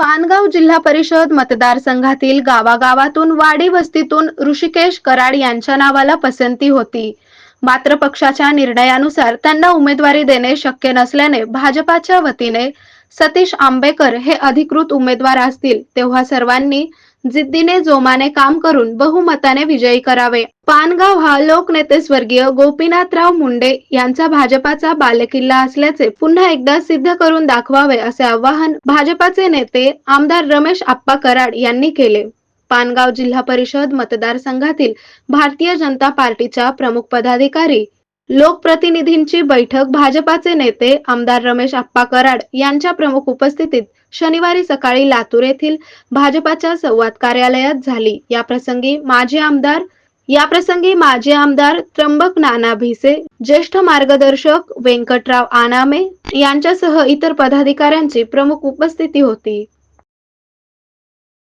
पानगाव जिल्हा परिषद मतदारसंघातील गावागावातून वाडी वस्तीतून ऋषिकेश कराड यांच्या नावाला पसंती होती. मात्र पक्षाच्या निर्णयानुसार त्यांना उमेदवारी देणे शक्य नसल्याने भाजपाच्या वतीने सतीश आंबेकर हे अधिकृत उमेदवार असतील तेव्हा सर्वांनी जिद्दीने जोमाने काम करून बहुमताने विजयी करावे. पानगाव हा लोकनेते स्वर्गीय गोपीनाथराव मुंडे यांचा भाजपाचा बालेकिल्ला असल्याचे पुन्हा एकदा सिद्ध करून दाखवावे असे आवाहन भाजपाचे नेते आमदार रमेश आप्पा कराड यांनी केले. पानगाव जिल्हा परिषद मतदारसंघातील भारतीय जनता पार्टीच्या प्रमुख पदाधिकारी लोकप्रतिनिधींची बैठक भाजपाचे नेते आमदार रमेश आप्पा कराड यांच्या प्रमुख उपस्थितीत शनिवारी सकाळी लातूर येथील भाजपाच्या संवाद कार्यालयात झाली. या प्रसंगी माजी आमदार या प्रसंगी माजी आमदार त्र्यंबक नाना भिसे ज्येष्ठ मार्गदर्शक व्यंकटराव आनामे यांच्यासह इतर पदाधिकाऱ्यांची प्रमुख उपस्थिती होती.